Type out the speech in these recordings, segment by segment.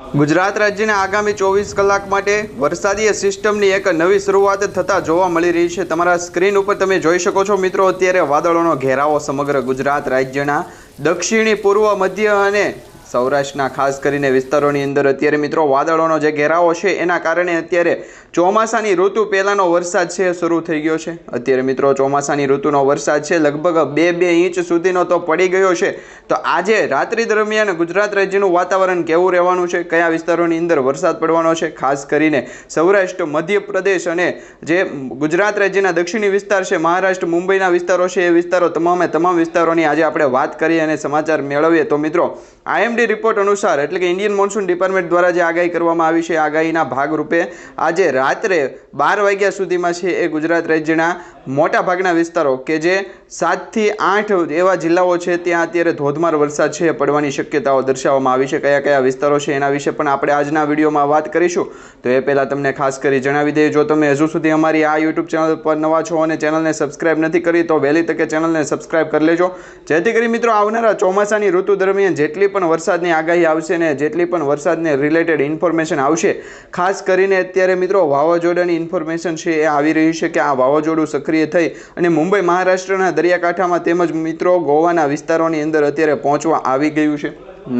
ગુજરાત રાજ્યના આગામી ચોવીસ કલાક માટે વરસાદીય સિસ્ટમની એક નવી શરૂઆત થતાં જોવા મળી રહી છે. તમારા સ્ક્રીન ઉપર તમે જોઈ શકો છો મિત્રો, અત્યારે વાદળોનો ઘેરાવો સમગ્ર ગુજરાત રાજ્યના દક્ષિણી, પૂર્વ, મધ્ય અને સૌરાષ્ટ્રના ખાસ કરીને વિસ્તારોની અંદર. અત્યારે મિત્રો, વાદળોનો જે ઘેરાવો છે, એના કારણે અત્યારે ચોમાસાની ઋતુ પહેલાંનો વરસાદ છે, શરૂ થઈ ગયો છે. અત્યારે મિત્રો ચોમાસાની ઋતુનો વરસાદ છે, લગભગ બે બે ઇંચ સુધીનો તો પડી ગયો છે. તો આજે રાત્રિ દરમિયાન ગુજરાત રાજ્યનું વાતાવરણ કેવું રહેવાનું છે? કયા વિસ્તારોની અંદર વરસાદ પડવાનો છે? ખાસ કરીને સૌરાષ્ટ્ર, મધ્યપ્રદેશ અને જે ગુજરાત રાજ્યના દક્ષિણી વિસ્તાર છે, મહારાષ્ટ્ર, મુંબઈના વિસ્તારો છે, એ વિસ્તારો તમામે તમામ વિસ્તારોની આજે આપણે વાત કરીએ અને સમાચાર મેળવીએ. તો મિત્રો, આઈએમડી રિપોર્ટ અનુસાર એટલે કે ઇન્ડિયન મોન્સૂન ડિપાર્ટમેન્ટ દ્વારા જે આગાહી કરવામાં આવી છે આગાહીના ભાગરૂપે આજે રાત્રે બાર વાગ્યા સુધીમાં છે એ ગુજરાત રાજ્યના મોટા ભાગના વિસ્તારો કે જે સાતથી આઠ એવા જિલ્લાઓ છે ત્યાં અત્યારે ધોધમાર વરસાદ છે પડવાની શક્યતાઓ દર્શાવવામાં આવી છે. કયા કયા વિસ્તારો છે એના વિશે પણ આપણે આજના વિડીયોમાં વાત કરીશું. તો એ પહેલાં તમને ખાસ કરી જણાવી દઈએ. જો તમે હજુ સુધી અમારી આ યુટ્યુબ ચેનલ પર નવા છો અને ચેનલને સબસ્ક્રાઇબ નથી કરી, તો વહેલી તકે ચેનલને સબસ્ક્રાઇબ કરી લેજો. જેથી કરી મિત્રો આવનારા ચોમાસાની ઋતુ દરમિયાન જેટલી પણ વરસાદની આગાહી આવશે ને જેટલી પણ વરસાદને રિલેટેડ ઇન્ફોર્મેશન આવશે, ખાસ કરીને અત્યારે મિત્રો વાવાઝોડાની ઇન્ફોર્મેશન છે એ આવી રહી છે કે આ વાવાઝોડું સક્રિય થઈ અને મુંબઈ મહારાષ્ટ્રના દરિયાકાંઠામાં તેમજ મિત્રો ગોવાના વિસ્તારોની અંદર અત્યારે પહોંચવા આવી ગયું છે.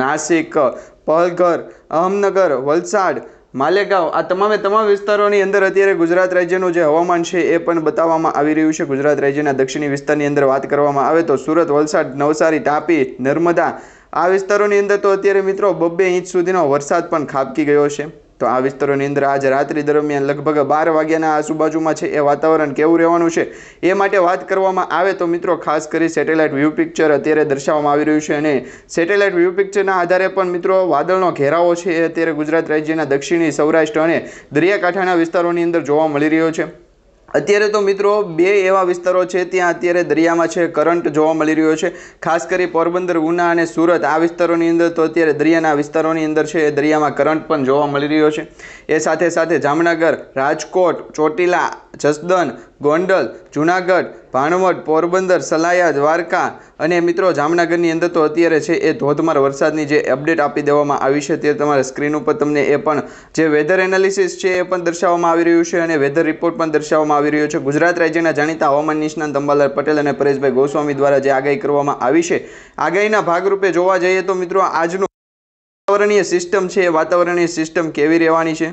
નાસિક, પલઘર, અહમનગર, વલસાડ, માલેગાંવ આ તમામે તમામ વિસ્તારોની અંદર અત્યારે ગુજરાત રાજ્યનું જે હવામાન છે એ પણ બતાવવામાં આવી રહ્યું છે. ગુજરાત રાજ્યના દક્ષિણી વિસ્તારની અંદર વાત કરવામાં આવે તો સુરત, વલસાડ, નવસારી, તાપી, નર્મદા આ વિસ્તારોની અંદર તો અત્યારે મિત્રો બબ્બે ઇંચ સુધીનો વરસાદ પણ ખાબકી ગયો છે. તો આ વિસ્તારોની અંદર આજ રાત્રિ દરમિયાન લગભગ બાર વાગ્યાના આજુબાજુમાં છે એ વાતાવરણ કેવું રહેવાનું છે એ માટે વાત કરવામાં આવે તો મિત્રો ખાસ કરી સેટેલાઇટ વ્યૂ પિક્ચર અત્યારે દર્શાવવામાં આવી રહ્યું છે અને સેટેલાઇટ વ્યૂ પિક્ચરના આધારે પણ મિત્રો વાદળનો ઘેરાવો છે એ અત્યારે ગુજરાત રાજ્યના દક્ષિણી સૌરાષ્ટ્ર અને દરિયાકાંઠાના વિસ્તારોની અંદર જોવા મળી રહ્યો છે. અત્યારે તો મિત્રો બે એવા વિસ્તારો છે, ત્યાં અત્યારે દરિયામાં છે કરંટ જોવા મળી રહ્યો છે. ખાસ કરી પોરબંદર, ઉના અને સુરત, આ વિસ્તારોની અંદર તો અત્યારે દરિયાના વિસ્તારોની અંદર છે, એ દરિયામાં કરંટ પણ જોવા મળી રહ્યો છે. એ સાથે સાથે જામનગર, રાજકોટ, ચોટીલા જસદન ગોંડલ, જુનાગઢ, ભાણવડ, પોરબંદર, સલાયા, દ્વારકા અને મિત્રો જામનગરની અંદર તો અત્યારે છે એ ધોધમાર વરસાદની જે અપડેટ આપી દેવામાં આવી છે તે તમારા સ્ક્રીન ઉપર તમને એ પણ જે વેધર એનાલિસિસ છે એ પણ દર્શાવવામાં આવી રહ્યું છે અને વેધર રિપોર્ટ પણ દર્શાવવામાં આવી રહ્યો છે. ગુજરાત રાજ્યના જાણીતા હવામાન નિષ્ણાંત અંબાલાલ પટેલ અને પરેશભાઈ ગોસ્વામી દ્વારા જે આગાહી કરવામાં આવી છે, આગાહીના ભાગરૂપે જોવા જઈએ તો મિત્રો આજનું વાતાવરણીય સિસ્ટમ છે એ વાતાવરણીય સિસ્ટમ કેવી રહેવાની છે?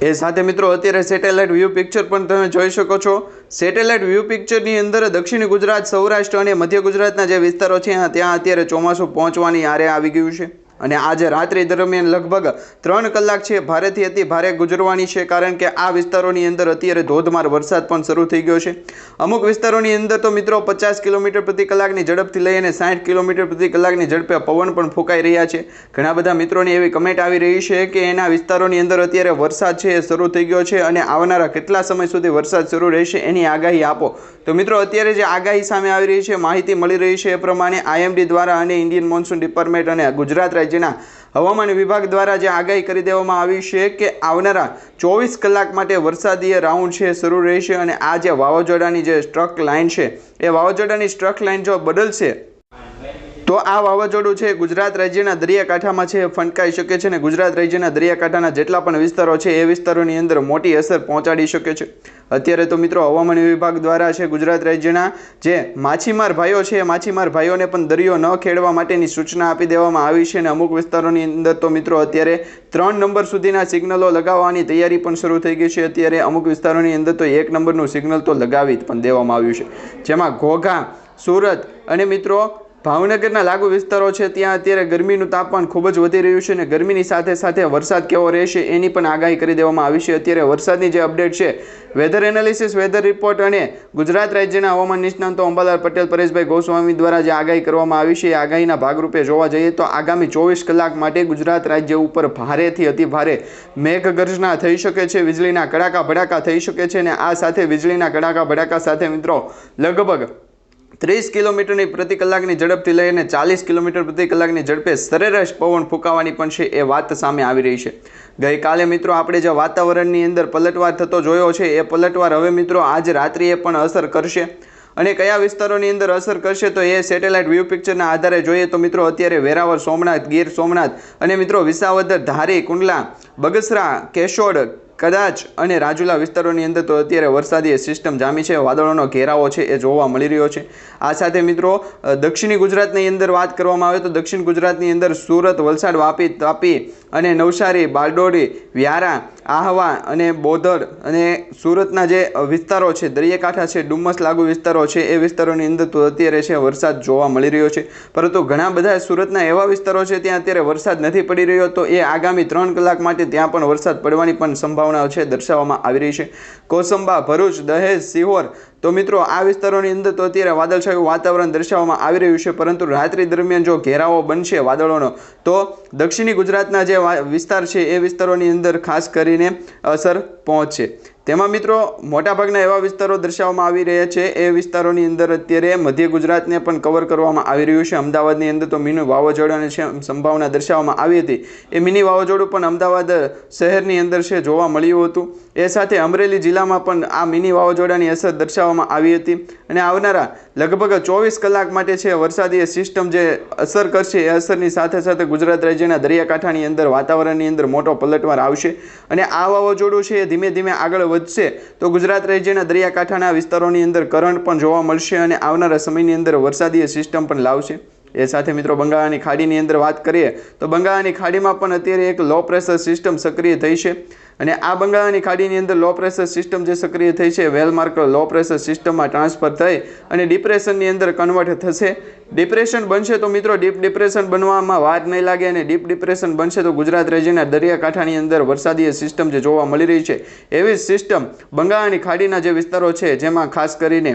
એ સાથે મિત્રો, અત્યારે સેટેલાઇટ વ્યૂ પિક્ચર પણ તમે જોઈ શકો છો. સેટેલાઇટ વ્યૂ પિક્ચરની અંદર દક્ષિણ ગુજરાત, સૌરાષ્ટ્ર અને મધ્ય ગુજરાતના જે વિસ્તારો છે, ત્યાં અત્યારે ચોમાસું પહોંચવાની આરે આવી ગયું છે. અને આજે રાત્રિ દરમિયાન લગભગ ત્રણ કલાક છે, ભારેથી અતિ ભારે ગુજરવાની છે, કારણ કે આ વિસ્તારોની અંદર અત્યારે ધોધમાર વરસાદ પણ શરૂ થઈ ગયો છે. અમુક વિસ્તારોની અંદર તો મિત્રો પચાસ કિલોમીટર પ્રતિ કલાકની ઝડપથી લઈ અને સાઠ કિલોમીટર પ્રતિ કલાકની ઝડપે પવન પણ ફૂંકાઈ રહ્યા છે. ઘણા બધા મિત્રોની એવી કમેન્ટ આવી રહી છે કે એના વિસ્તારોની અંદર અત્યારે વરસાદ છે એ શરૂ થઈ ગયો છે અને આવનારા કેટલા સમય સુધી વરસાદ શરૂ રહેશે એની આગાહી આપો. તો મિત્રો અત્યારે જે આગાહી સામે આવી રહી છે, માહિતી મળી રહી છે એ પ્રમાણે આઈએમડી દ્વારા અને ઇન્ડિયન મોન્સૂન ડિપાર્ટમેન્ટ અને ગુજરાત રાજ્યના હવામાન વિભાગ દ્વારા જે આગાહી કરી દેવામાં આવી છે કે આવનારા ચોવીસ કલાક માટે વરસાદીય રાઉન્ડ છે, શરૂ રહેશે અને આ જે વાવાઝોડાની જે સ્ટ્રક લાઇન છે, એ વાવાઝોડાની સ્ટ્રક લાઇન જો બદલશે તો આ વાવાઝોડું છે, ગુજરાત રાજ્યના દરિયાકાંઠામાં છે ફંટકાઈ શકે છે અને ગુજરાત રાજ્યના દરિયાકાંઠાના જેટલા પણ વિસ્તારો છે, એ વિસ્તારોની અંદર મોટી અસર પહોંચાડી શકે છે. અત્યારે તો મિત્રો હવામાન વિભાગ દ્વારા છે, ગુજરાત રાજ્યના જે માછીમાર ભાઈઓ છે માછીમાર ભાઈઓને પણ દરિયો ન ખેડવા માટેની સૂચના આપી દેવામાં આવી છે અને અમુક વિસ્તારોની અંદર તો મિત્રો અત્યારે ત્રણ નંબર સુધીના સિગ્નલો લગાવવાની તૈયારી પણ શરૂ થઈ ગઈ છે. અત્યારે અમુક વિસ્તારોની અંદર તો એક નંબરનું સિગ્નલ તો લગાવી પણ દેવામાં આવ્યું છે. જેમાં ઘોઘા, સુરત અને મિત્રો ભાવનગરના લાગુ વિસ્તારો છે, ત્યાં અત્યારે ગરમીનું તાપમાન ખૂબ જ વધી રહ્યું છે અને ગરમીની સાથે સાથે વરસાદ કેવો રહેશે એની પણ આગાહી કરી દેવામાં આવી છે. અત્યારે વરસાદની જે અપડેટ છે વેધર એનાલિસિસ વેધર રિપોર્ટ અને ગુજરાત રાજ્યના હવામાન નિષ્ણાંતો અંબાલાલ પટેલ, પરેશભાઈ ગોસ્વામી દ્વારા જે આગાહી કરવામાં આવી છે, એ આગાહીના ભાગરૂપે જોવા જઈએ તો આગામી ચોવીસ કલાક માટે ગુજરાત રાજ્ય ઉપર ભારેથી અતિભારે મેઘગર્જના થઈ શકે છે, વીજળીના કડાકા ભડાકા થઈ શકે છે અને આ સાથે વીજળીના કડાકા ભડાકા સાથે મિત્રો લગભગ ત્રીસ કિલોમીટરની પ્રતિ કલાકની ઝડપથી લઈને ચાલીસ કિલોમીટર પ્રતિ કલાકની ઝડપે સરેરાશ પવન ફૂંકાવાની પણ છે એ વાત સામે આવી રહી છે. ગઈકાલે મિત્રો આપણે જે વાતાવરણની અંદર પલટવાર થતો જોયો છે, એ પલટવાર હવે મિત્રો આજ રાત્રિએ પણ અસર કરશે. અને કયા વિસ્તારોની અંદર અસર કરશે તો એ સેટેલાઇટ વ્યૂ પિક્ચરના આધારે જોઈએ તો મિત્રો અત્યારે વેરાવળ સોમનાથ, ગીર સોમનાથ અને મિત્રો વિસાવદર, ધારી, કુંડલા, બગસરા, કેશોદ કદાચ અને રાજુલા વિસ્તારોની અંદર તો અત્યારે વરસાદી સિસ્ટમ જામી છે, વાદળોનો ઘેરાવો છે, એ જોવા મળી રહ્યો છે. આ સાથે મિત્રો દક્ષિણી ગુજરાતની અંદર વાત કરવામાં આવે તો દક્ષિણ ગુજરાતની અંદર સુરત, વલસાડ વાપી, તાપી અને નવસારી, બારડોલી, વ્યારા, આહવા અને બોધર અને સુરતના જે વિસ્તારો છે, દરિયાકાંઠા છે, ડુમ્મસ લાગુ વિસ્તારો છે, એ વિસ્તારોની અંદર તો અત્યારે છે વરસાદ જોવા મળી રહ્યો છે. પરંતુ ઘણા બધા સુરતના એવા વિસ્તારો છે ત્યાં અત્યારે વરસાદ નથી પડી રહ્યો, તો એ આગામી ત્રણ કલાક માટે ત્યાં પણ વરસાદ પડવાની પણ સંભાવનાઓ છે દર્શાવવામાં આવી રહી છે. કોસંબા, ભરૂચ, દહેજ, સિહોર તો મિત્રો, આ વિસ્તારોની અંદર તો અત્યારે વાદળછાયું વાતાવરણ દર્શાવવામાં આવી રહ્યું છે, પરંતુ રાત્રિ દરમિયાન જો ઘેરાવો બનશે વાદળોનો, તો દક્ષિણી ગુજરાતના જે વિસ્તાર છે, એ વિસ્તારોની અંદર ખાસ કરીને અસર પહોંચશે. તેમાં મિત્રો મોટાભાગના એવા વિસ્તારો દર્શાવવામાં આવી રહ્યા છે. એ વિસ્તારોની અંદર અત્યારે મધ્ય ગુજરાતને પણ કવર કરવામાં આવી રહ્યું છે. અમદાવાદની અંદર તો મિની વાવાઝોડાની સંભાવના દર્શાવવામાં આવી હતી. એ મિની વાવાઝોડું પણ અમદાવાદ શહેરની અંદર છે, જોવા મળ્યું હતું. એ સાથે અમરેલી જિલ્લામાં પણ આ મિની વાવાઝોડાની અસર દર્શાવવામાં આવી હતી. અને આવનારા લગભગ ચોવીસ કલાક માટે છે, વરસાદી સિસ્ટમ જે અસર કરશે, એ અસરની સાથે સાથે ગુજરાત રાજ્યના દરિયાકાંઠાની અંદર વાતાવરણની અંદર મોટો પલટવાર આવશે. અને આ વાવાઝોડું છે, એ ધીમે ધીમે આગળ વધશે. તો ગુજરાત રાજ્યના દરિયાકાંઠાના વિસ્તારોની અંદર કરંટ પણ જોવા મળશે અને આવનારા સમયની અંદર વરસાદીય સિસ્ટમ પણ લાવશે. એ સાથે મિત્રો બંગાળાની ખાડીની અંદર વાત કરીએ, તો બંગાળાની ખાડીમાં પણ અત્યારે એક લો પ્રેશર સિસ્ટમ સક્રિય થઈ છે. અને આ બંગાળાની ખાડીની અંદર લો પ્રેશર સિસ્ટમ જે સક્રિય થઈ છે વેલમાર્ક લો પ્રેશર સિસ્ટમમાં ટ્રાન્સફર થઈ અને ડિપ્રેશનની અંદર કન્વર્ટ થશે. ડિપ્રેશન બનશે તો મિત્રો ડીપ ડિપ્રેશન બનવામાં વાર નહીં લાગે અને ડીપ ડિપ્રેશન બનશે તો ગુજરાત રાજ્યના દરિયાકાંઠાની અંદર વરસાદી સિસ્ટમ જે જોવા મળી રહી છે. એવી જ સિસ્ટમ બંગાળાની ખાડીના જે વિસ્તારો છે, જેમાં ખાસ કરીને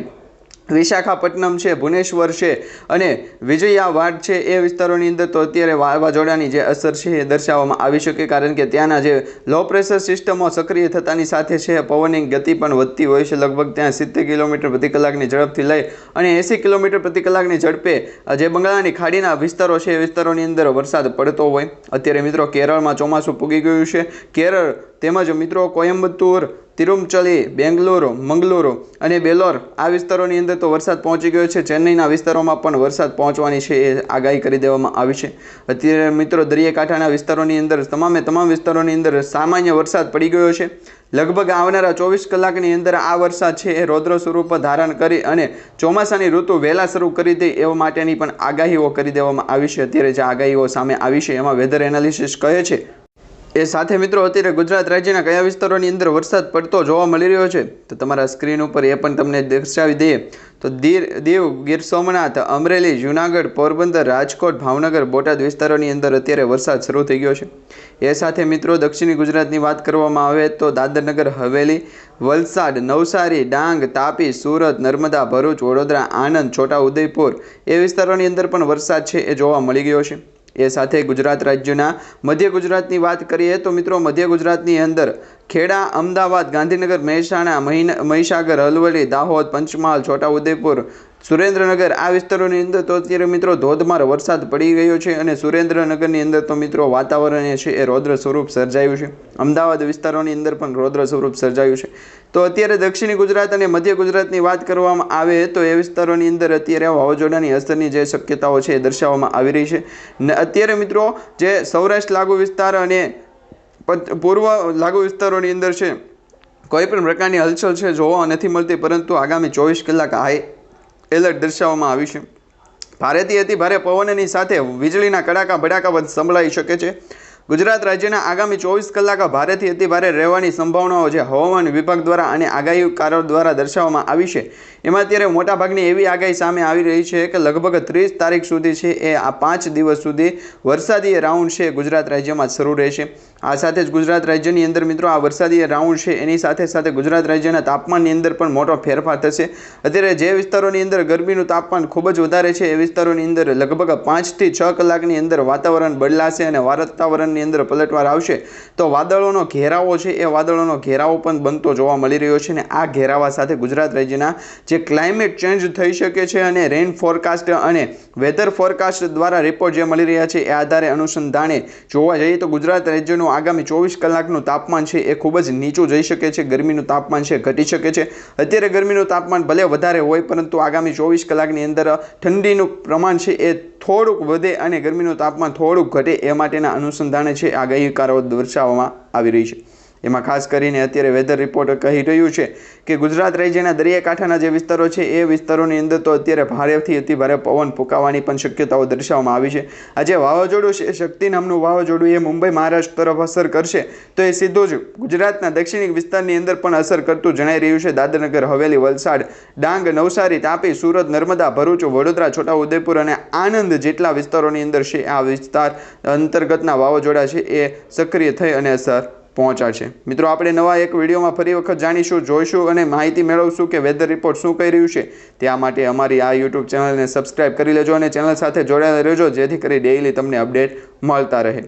વિશાખાપટ્ટનમ છે, ભુવનેશ્વર છે અને વિજયાવાડ છે એ વિસ્તારોની અંદર તો અત્યારે વાવાઝોડાની જે અસર છે એ દર્શાવવામાં આવી શકે કારણ કે ત્યાંના જે લો પ્રેશર સિસ્ટમો સક્રિય થતાની સાથે છે, પવનની ગતિ પણ વધતી હોય છે. લગભગ ત્યાં સિત્તેર કિલોમીટર પ્રતિ કલાકની ઝડપથી લઈ અને એંસી કિલોમીટર પ્રતિ કલાકની ઝડપે જે બંગાળાની ખાડીના વિસ્તારો છે એ વિસ્તારોની અંદર વરસાદ પડતો હોય. અત્યારે મિત્રો કેરળમાં ચોમાસું પૂગી ગયું છે. કેરળ તેમજ મિત્રો કોયમ્બતુર તિરુમચલી, બેંગલુરુ, મંગલુરુ અને બેલોર આ વિસ્તારોની અંદર તો વરસાદ પહોંચી ગયો છે. ચેન્નઈના વિસ્તારોમાં પણ વરસાદ પહોંચવાની છે એ આગાહી કરી દેવામાં આવી છે. અત્યારે મિત્રો દરિયાકાંઠાના વિસ્તારોની અંદર, તમામે તમામ વિસ્તારોની અંદર સામાન્ય વરસાદ પડી ગયો છે. લગભગ આવનારા ચોવીસ કલાકની અંદર આ વરસાદ છે એ રૌદ્ર સ્વરૂપ ધારણ કરી અને ચોમાસાની ઋતુ વહેલા શરૂ કરી દે એવા માટેની પણ આગાહીઓ કરી દેવામાં આવી છે. અત્યારે જે આગાહીઓ સામે આવી છે, એમાં વેધર એનાલિસિસ કહે છે એ સાથે મિત્રો અત્યારે ગુજરાત રાજ્યના કયા વિસ્તારોની અંદર વરસાદ પડતો જોવા મળી રહ્યો છે? તો તમારા સ્ક્રીન ઉપર એ પણ તમને દર્શાવી દઈએ. તો દીર, દીવ, ગીર સોમનાથ, અમરેલી, જૂનાગઢ, પોરબંદર, રાજકોટ, ભાવનગર, બોટાદ વિસ્તારોની અંદર અત્યારે વરસાદ શરૂ થઈ ગયો છે. એ સાથે મિત્રો દક્ષિણી ગુજરાતની વાત કરવામાં આવે તો દાદરનગર, હવેલી, વલસાડ, નવસારી, ડાંગ, તાપી, સુરત, નર્મદા, ભરૂચ, વડોદરા, આણંદ છોટા ઉદયપુર એ વિસ્તારોની અંદર પણ વરસાદ છે એ જોવા મળી ગયો છે. એ સાથે ગુજરાત રાજ્યના મધ્ય ગુજરાતની વાત કરીએ તો મિત્રો મધ્ય ગુજરાતની અંદર ખેડા, અમદાવાદ, ગાંધીનગર, મહેસાણા મહીસાગર, અરવલ્લી, દાહોદ, પંચમહાલ, છોટાઉદેપુર સુરેન્દ્રનગર આ વિસ્તારોની અંદર તો અત્યારે મિત્રો ધોધમાર વરસાદ પડી ગયો છે અને સુરેન્દ્રનગરની અંદર તો મિત્રો વાતાવરણ છે એ રૌદ્ર સ્વરૂપ સર્જાયું છે. અમદાવાદ વિસ્તારોની અંદર પણ રૌદ્ર સ્વરૂપ સર્જાયું છે. તો અત્યારે દક્ષિણી ગુજરાત અને મધ્ય ગુજરાતની વાત કરવામાં આવે તો એ વિસ્તારોની અંદર અત્યારે વાવાઝોડાની અસરની જે શક્યતાઓ છે એ દર્શાવવામાં આવી રહી છે. ને અત્યારે મિત્રો જે સૌરાષ્ટ્ર લાગુ વિસ્તાર અને પૂર્વ લાગુ વિસ્તારોની અંદર છે, કોઈ પણ પ્રકારની હલચલ છે જોવા નથી મળતી, પરંતુ આગામી ચોવીસ કલાક હાઈ એલર્ટ દર્શાવવામાં આવ્યું છે. ભારેથી અતિ ભારે પવનની સાથે વીજળીના કડાકા ભડાકા સંભળાઈ શકે છે. ગુજરાત રાજ્યના આગામી ચોવીસ કલાક ભારેથી અતિ ભારે રહેવાની સંભાવનાઓ છે. હવામાન વિભાગ દ્વારા અને આગાહીકારો દ્વારા દર્શાવવામાં આવી છે. એમાં અત્યારે મોટાભાગની એવી આગાહી સામે આવી રહી છે કે લગભગ ત્રીસ તારીખ સુધી છે એ આ પાંચ દિવસ સુધી વરસાદી રાઉન્ડ છે ગુજરાત રાજ્યમાં શરૂ રહેશે. આ સાથે જ ગુજરાત રાજ્યની અંદર મિત્રો આ વરસાદી રાઉન્ડ છે, એની સાથે સાથે ગુજરાત રાજ્યના તાપમાનની અંદર પણ મોટો ફેરફાર થશે. અત્યારે જે વિસ્તારોની અંદર ગરમીનું તાપમાન ખૂબ જ વધારે છે, એ વિસ્તારોની અંદર લગભગ પાંચથી છ કલાકની અંદર વાતાવરણ બદલાશે અને વાતાવરણની અંદર પલટવાર આવશે. તો વાદળોનો ઘેરાવો છે, એ વાદળોનો ઘેરાવો પણ બનતો જોવા મળી રહ્યો છે અને આ ઘેરાવા સાથે ગુજરાત રાજ્યના જે ક્લાઇમેટ ચેન્જ થઈ શકે છે અને રેન ફોરકાસ્ટ અને વેધર ફોરકાસ્ટ દ્વારા રિપોર્ટ જે મળી રહ્યા છે, એ આધારે અનુસંધાને જોવા જઈએ તો ગુજરાત રાજ્યનું આગામી ચોવીસ કલાકનું તાપમાન છે એ ખૂબ જ નીચું જઈ શકે છે. ગરમીનું તાપમાન છે ઘટી શકે છે. અત્યારે ગરમીનું તાપમાન ભલે વધારે હોય, પરંતુ આગામી ચોવીસ કલાકની અંદર ઠંડીનું પ્રમાણ છે એ થોડુંક વધે અને ગરમીનું તાપમાન થોડુંક ઘટે એ માટેના અનુસંધાને છે આગાહીકારો દર્શાવવામાં આવી રહી છે. એમાં ખાસ કરીને અત્યારે વેધર રિપોર્ટ કહી રહ્યું છે કે ગુજરાત રાજ્યના દરિયાકાંઠાના જે વિસ્તારો છે, એ વિસ્તારોની અંદર તો અત્યારે ભારેથી અતિ ભારે પવન ફૂંકાવાની પણ શક્યતાઓ દર્શાવવામાં આવી છે. આજે વાવાઝોડું છે શક્તિ નામનું વાવાઝોડું એ મુંબઈ મહારાષ્ટ્ર તરફ અસર કરશે. તો એ સીધું જ ગુજરાતના દક્ષિણી વિસ્તારની અંદર પણ અસર કરતું જણાઈ રહ્યું છે. દાદરનગર, હવેલી, વલસાડ, ડાંગ, નવસારી, તાપી, સુરત, નર્મદા, ભરૂચ, વડોદરા, છોટાઉદેપુર અને આણંદ જેટલા વિસ્તારોની અંદર છે, આ વિસ્તાર અંતર્ગતના વાવાઝોડા છે, એ સક્રિય થઈ અને અસર પહોંચાડશે. મિત્રો, આપણે નવા એક વિડીયોમાં ફરી વખત જાણીશું, જોઈશું અને માહિતી મેળવશું કે વેધર રિપોર્ટ શું કહી રહ્યું છે. ત્યાં માટે અમારી આ યુટ્યુબ ચેનલને સબસ્ક્રાઈબ કરી લેજો અને ચેનલ સાથે જોડાયેલા રહેજો, જેથી કરી ડેઇલી તમને અપડેટ મળતા રહે.